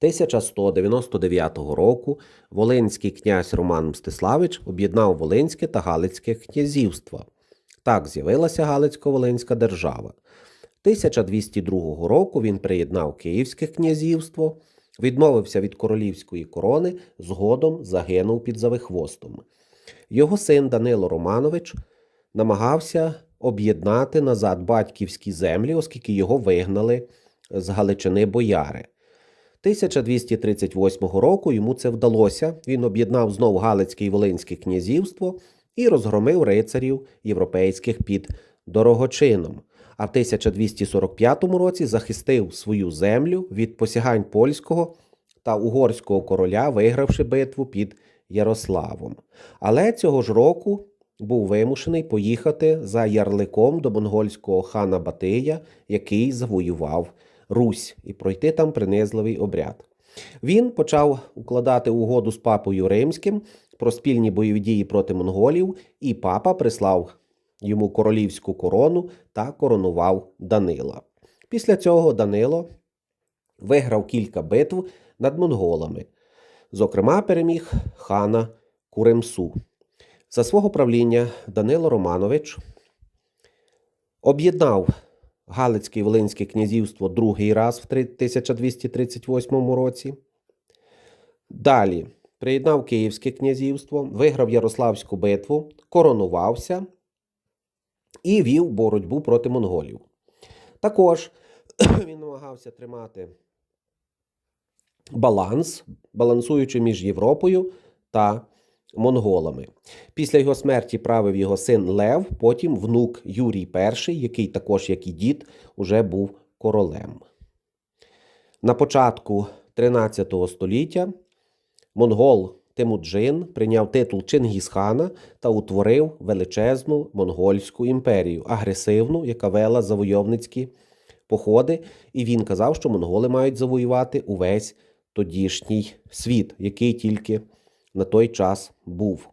1199 року Волинський князь Роман Мстиславич об'єднав Волинське та Галицьке князівства. Так з'явилася Галицько-Волинська держава. 1202 року він приєднав Київське князівство, відмовився від королівської корони, згодом загинув під Завихвостом. Його син Данило Романович намагався об'єднати назад батьківські землі, оскільки його вигнали з Галичини бояри. 1238 року йому це вдалося. Він об'єднав знов Галицьке і Волинське князівство і розгромив рицарів європейських під Дорогочином. А в 1245 році захистив свою землю від посягань польського та угорського короля, вигравши битву під Ярославом. Але цього ж року був вимушений поїхати за ярликом до монгольського хана Батия, який завоював Русь, і пройти там принизливий обряд. Він почав укладати угоду з папою римським про спільні бойові дії проти монголів, і папа прислав йому королівську корону та коронував Данила. Після цього Данило виграв кілька битв над монголами. Зокрема, переміг хана Куремсу. За свого правління Данило Романович об'єднав Галицьке і Волинське князівство другий раз в 1238 році. Далі приєднав Київське князівство, виграв Ярославську битву, коронувався і вів боротьбу проти монголів. Також він намагався тримати баланс, балансуючи між Європою та монголами. Після його смерті правив його син Лев, потім внук Юрій І, який також, як і дід, уже був королем. На початку 13 століття монгол Тимуджин прийняв титул Чингісхана та утворив величезну монгольську імперію, агресивну, яка вела завойовницькі походи, і він казав, що монголи мають завоювати увесь тодішній світ, який тільки на той час був.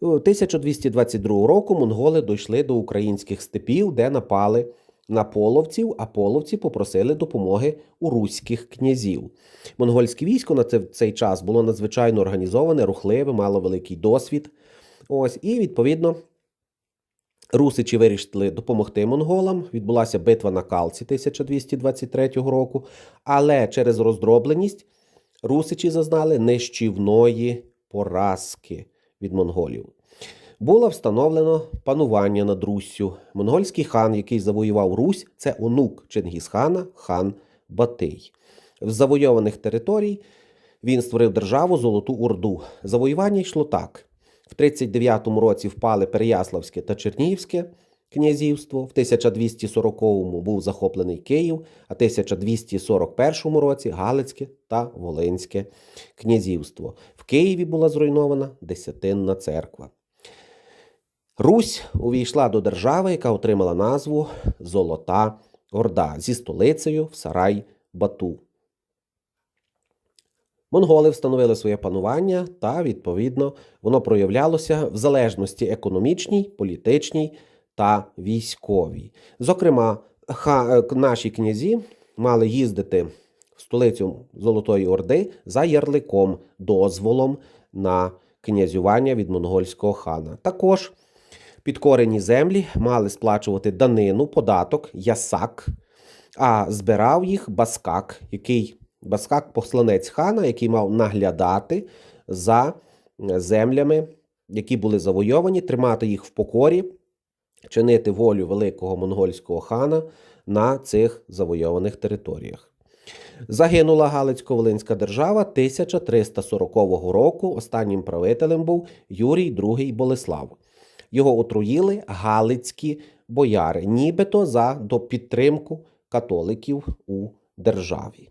1222 року монголи дійшли до українських степів, де напали на половців, а половці попросили допомоги у руських князів. Монгольське військо на цей час було надзвичайно організоване, рухливе, мало великий досвід. Ось, І, відповідно, русичі вирішили допомогти монголам. Відбулася битва на Калці 1223 року, але через роздробленість русичі зазнали нищівної поразки від монголів. Було встановлено панування над Руссю. Монгольський хан, який завоював Русь, це онук Чингісхана, хан Батий. З завойованих територій він створив державу Золоту Орду. Завоювання йшло так: в 39-му році впали Переяславське та Чернігівське князівство, в 1240-му був захоплений Київ, а в 1241 році Галицьке та Волинське князівство. В Києві була зруйнована Десятинна церква. Русь увійшла до держави, яка отримала назву Золота Орда зі столицею в Сарай Бату. Монголи встановили своє панування, та, відповідно, воно проявлялося в залежності економічній, політичній та військовій. Зокрема, ха, наші князі мали їздити в столицю Золотої Орди за ярликом, дозволом на князювання від монгольського хана. Також підкорені землі мали сплачувати данину, податок, ясак, а збирав їх баскак, який баскак посланець хана, який мав наглядати за землями, які були завойовані, тримати їх в покорі, чинити волю великого монгольського хана на цих завойованих територіях. Загинула Галицько-Волинська держава 1340 року. Останнім правителем був Юрій II Болеслав. Його отруїли галицькі бояри, нібито за до підтримку католиків у державі.